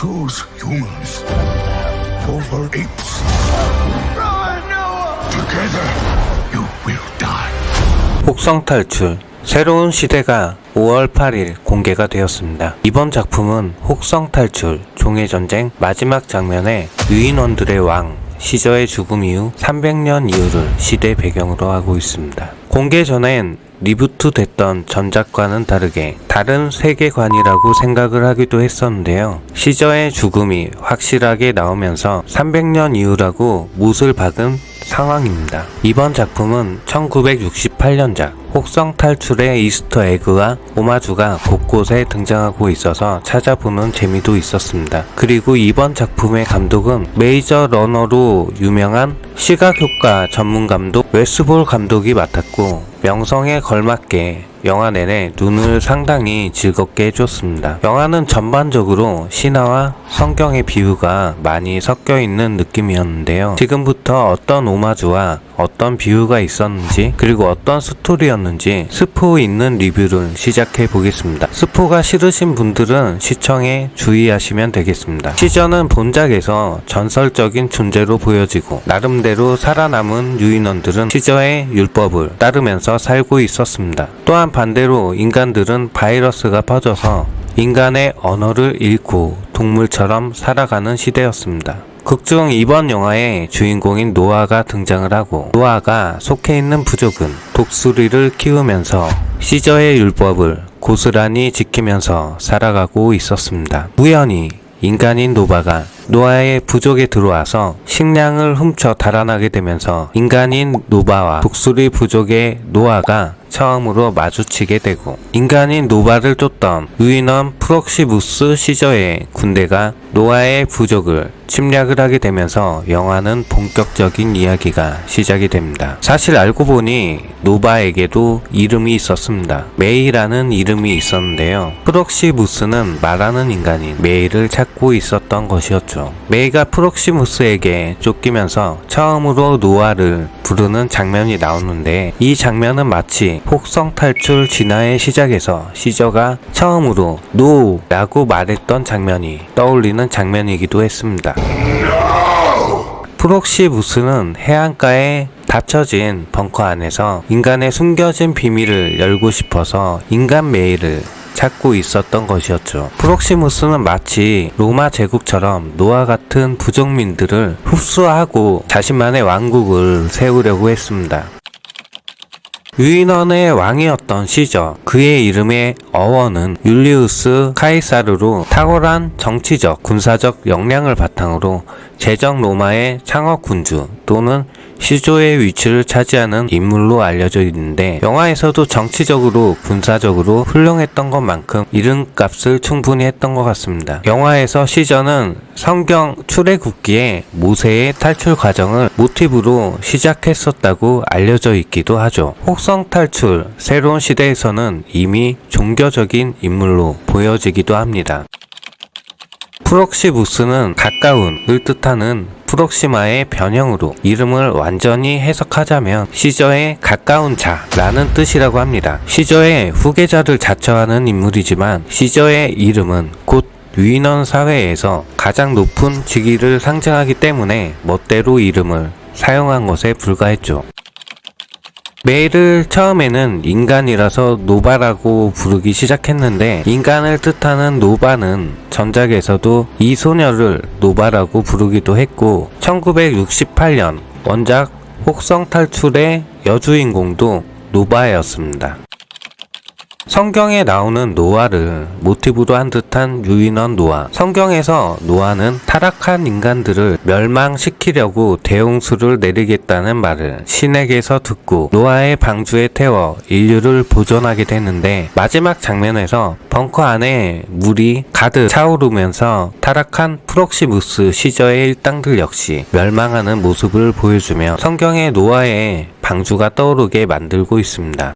choose humans over apes. Together, you will die. 혹성 탈출 새로운 시대가 5월 8일 공개가 되었습니다. 이번 작품은 혹성 탈출 종의 전쟁 마지막 장면에 유인원들의 왕 시저의 죽음 이후 300년 이후를 시대 배경으로 하고 있습니다. 공개 전엔 리부트 됐던 전작과는 다르게 다른 세계관이라고 생각을 하기도 했었는데요. 시저의 죽음이 확실하게 나오면서 300년 이후라고 못을 박은 상황입니다. 이번 작품은 1968년작 혹성 탈출의 이스터 에그와 오마주가 곳곳에 등장하고 있어서 찾아보는 재미도 있었습니다. 그리고 이번 작품의 감독은 메이저 러너로 유명한 시각효과 전문 감독 웨스볼 감독이 맡았고 명성에 걸맞게 영화 내내 눈을 상당히 즐겁게 해줬습니다. 영화는 전반적으로 신화와 성경의 비유가 많이 섞여 있는 느낌이었는데요. 지금부터 어떤 오마주와 어떤 비유가 있었는지 그리고 어떤 스토리였는지 스포 있는 리뷰를 시작해 보겠습니다. 스포가 싫으신 분들은 시청에 주의하시면 되겠습니다. 시저는 본작에서 전설적인 존재로 보여지고 나름대로 살아남은 유인원들은 시저의 율법을 따르면서 살고 있었습니다. 또한 반대로 인간들은 바이러스가 퍼져서 인간의 언어를 잃고 동물처럼 살아가는 시대였습니다. 극중 이번 영화의 주인공인 노아가 등장을 하고 노아가 속해 있는 부족은 독수리를 키우면서 시저의 율법을 고스란히 지키면서 살아가고 있었습니다. 우연히 인간인 노바가 노아의 부족에 들어와서 식량을 훔쳐 달아나게 되면서 인간인 노바와 독수리 부족의 노아가 처음으로 마주치게 되고 인간인 노바를 쫓던 유인원 프록시무스 시저의 군대가 노아의 부족을 침략을 하게 되면서 영화는 본격적인 이야기가 시작이 됩니다. 사실 알고 보니 노바에게도 이름이 있었습니다. 메이라는 이름이 있었는데요. 프록시무스는 말하는 인간인 메이를 찾고 있었던 것이었죠. 메이가 프록시무스에게 쫓기면서 처음으로 노아를 부르는 장면이 나오는데 이 장면은 마치 혹성 탈출 진화의 시작에서 시저가 처음으로 노 라고 말했던 장면이 떠올리는 장면이기도 했습니다. 프록시무스는 해안가에 닫혀진 벙커 안에서 인간의 숨겨진 비밀을 열고 싶어서 인간 메일을 찾고 있었던 것이었죠. 프록시무스는 마치 로마 제국처럼 노아 같은 부족민들을 흡수하고 자신만의 왕국을 세우려고 했습니다. 유인원의 왕이었던 시저 그의 이름의 어원은 율리우스 카이사르로 탁월한 정치적 군사적 역량을 바탕으로 제정 로마의 창업 군주 또는 시조의 위치를 차지하는 인물로 알려져 있는데 영화에서도 정치적으로 군사적으로 훌륭했던 것만큼 이름값을 충분히 했던 것 같습니다. 영화에서 시저는 성경 출애굽기의 모세의 탈출 과정을 모티브로 시작했었다고 알려져 있기도 하죠. 혹성 탈출 새로운 시대에서는 이미 종교적인 인물로 보여지기도 합니다. 프록시무스는 가까운을 뜻하는 프록시마의 변형으로 이름을 완전히 해석하자면 시저의 가까운 자라는 뜻이라고 합니다. 시저의 후계자를 자처하는 인물이지만 시저의 이름은 곧 유인원 사회에서 가장 높은 직위를 상징하기 때문에 멋대로 이름을 사용한 것에 불과했죠. 메일을 처음에는 인간이라서 노바라고 부르기 시작했는데 인간을 뜻하는 노바는 전작에서도 이 소녀를 노바라고 부르기도 했고 1968년 원작 혹성 탈출의 여주인공도 노바였습니다. 성경에 나오는 노아를 모티브로 한 듯한 유인원 노아. 성경에서 노아는 타락한 인간들을 멸망시키려고 대홍수를 내리겠다는 말을 신에게서 듣고 노아의 방주에 태워 인류를 보존하게 되는데 마지막 장면에서 벙커 안에 물이 가득 차오르면서 타락한 프록시무스 시저의 일당들 역시 멸망하는 모습을 보여주며 성경의 노아의 방주가 떠오르게 만들고 있습니다.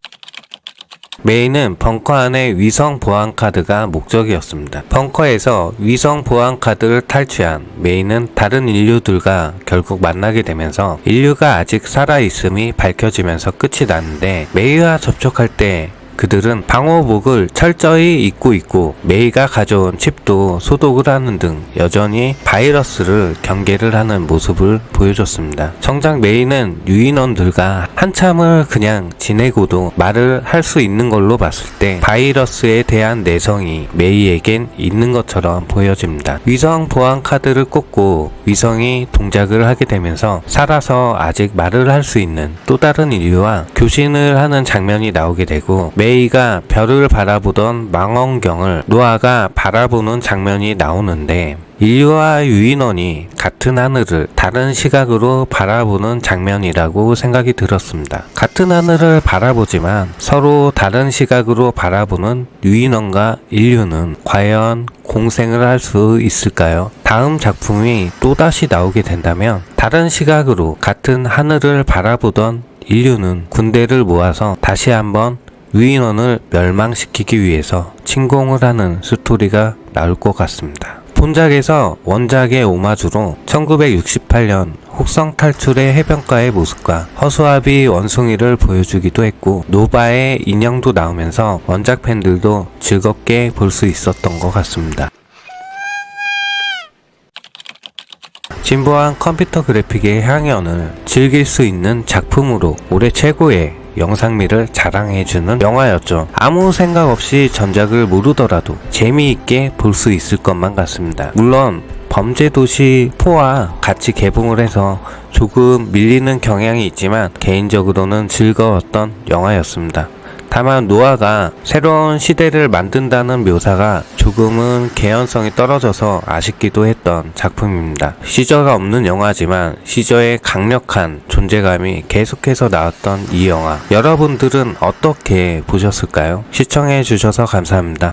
메인은 벙커 안의 위성 보안 카드가 목적이었습니다. 벙커에서 위성 보안 카드를 탈취한 메인은 다른 인류들과 결국 만나게 되면서 인류가 아직 살아있음이 밝혀지면서 끝이 나는데 메이와 접촉할 때 그들은 방호복을 철저히 입고 있고 메이가 가져온 칩도 소독을 하는 등 여전히 바이러스를 경계를 하는 모습을 보여줬습니다. 정작 메이는 유인원들과 한참을 그냥 지내고도 말을 할 수 있는 걸로 봤을 때 바이러스에 대한 내성이 메이에겐 있는 것처럼 보여집니다. 위성 보안 카드를 꽂고 위성이 동작을 하게 되면서 살아서 아직 말을 할 수 있는 또 다른 인류와 교신을 하는 장면이 나오게 되고 메 이가 별을 바라보던 망원경을 노아가 바라보는 장면이 나오는데 인류와 유인원이 같은 하늘을 다른 시각으로 바라보는 장면이라고 생각이 들었습니다. 같은 하늘을 바라보지만 서로 다른 시각으로 바라보는 유인원과 인류는 과연 공생을 할 수 있을까요? 다음 작품이 또다시 나오게 된다면 다른 시각으로 같은 하늘을 바라보던 인류는 군대를 모아서 다시 한번 유인원을 멸망시키기 위해서 침공을 하는 스토리가 나올 것 같습니다. 본작에서 원작의 오마주로 1968년 혹성 탈출의 해변가의 모습과 허수아비 원숭이를 보여주기도 했고 노바의 인형도 나오면서 원작 팬들도 즐겁게 볼 수 있었던 것 같습니다. 진보한 컴퓨터 그래픽의 향연을 즐길 수 있는 작품으로 올해 최고의 영상미를 자랑해주는 영화였죠. 아무 생각 없이 전작을 모르더라도 재미있게 볼 수 있을 것만 같습니다. 물론 범죄도시 4와 같이 개봉을 해서 조금 밀리는 경향이 있지만 개인적으로는 즐거웠던 영화였습니다. 다만 노아가 새로운 시대를 만든다는 묘사가 조금은 개연성이 떨어져서 아쉽기도 했던 작품입니다. 시저가 없는 영화지만 시저의 강력한 존재감이 계속해서 나왔던 이 영화. 여러분들은 어떻게 보셨을까요? 시청해 주셔서 감사합니다.